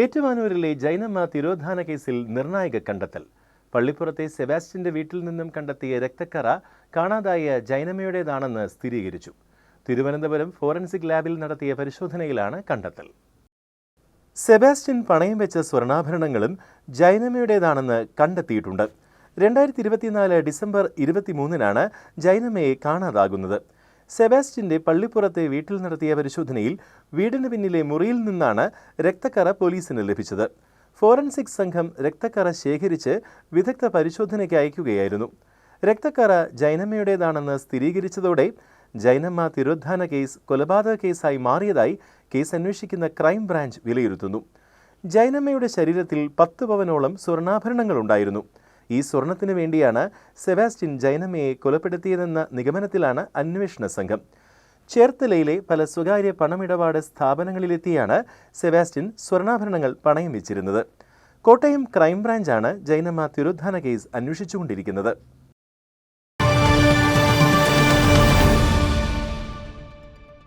ഏറ്റുമാനൂരിലെ ജൈനമ്മ തിരോധാന കേസിൽ നിർണായക കണ്ടെത്തൽ. പള്ളിപ്പുറത്തെ സെബാസ്റ്റ്യന്റെ വീട്ടിൽ നിന്നും കണ്ടെത്തിയ രക്തക്കറ കാണാതായ ജൈനമ്മയുടേതാണെന്ന് സ്ഥിരീകരിച്ചു. തിരുവനന്തപുരം ഫോറൻസിക് ലാബിൽ നടത്തിയ പരിശോധനയിലാണ് കണ്ടെത്തൽ. സെബാസ്റ്റ്യൻ പണയം വെച്ച സ്വർണാഭരണങ്ങളും ജൈനമ്മയുടേതാണെന്ന് കണ്ടെത്തിയിട്ടുണ്ട്. രണ്ടായിരത്തി ഇരുപത്തിനാല് ഡിസംബർ ഇരുപത്തിമൂന്നിനാണ് ജൈനമ്മയെ കാണാതാകുന്നത്. സെബാസ്റ്റ്യന്റെ പള്ളിപ്പുറത്തെ വീട്ടിൽ നടത്തിയ പരിശോധനയിൽ വീടിന് പിന്നിലെ മുറിയിൽ നിന്നാണ് രക്തക്കറ പോലീസിന് ലഭിച്ചത്. ഫോറൻസിക് സംഘം രക്തക്കറ ശേഖരിച്ച് വിദഗ്ധ പരിശോധനയ്ക്ക് അയക്കുകയായിരുന്നു. രക്തക്കറ ജൈനമ്മയുടേതാണെന്ന് സ്ഥിരീകരിച്ചതോടെ ജൈനമ്മ തിരോധാന കേസ് കൊലപാതക കേസായി മാറിയതായി കേസ് അന്വേഷിക്കുന്ന ക്രൈംബ്രാഞ്ച് വിലയിരുത്തുന്നു. ജൈനമ്മയുടെ ശരീരത്തിൽ പത്ത് പവനോളം സ്വർണാഭരണങ്ങളുണ്ടായിരുന്നു. ഈ സ്വർണത്തിന് വേണ്ടിയാണ് സെബാസ്റ്റ്യൻ ജൈനമയെ കൊലപ്പെടുത്തിയതെന്ന നിഗമനത്തിലാണ് അന്വേഷണ സംഘം. ചേർത്തലയിലെ പല സ്വകാര്യ പണമിടപാട് സ്ഥാപനങ്ങളിലെത്തിയാണ് സെബാസ്റ്റ്യൻ സ്വർണാഭരണങ്ങൾ പണയം വെച്ചിരുന്നത്. കോട്ടയം ക്രൈംബ്രാഞ്ചാണ് ജൈനമ്മ തിരുദ്ധാന കേസ് അന്വേഷിച്ചുകൊണ്ടിരിക്കുന്നത്.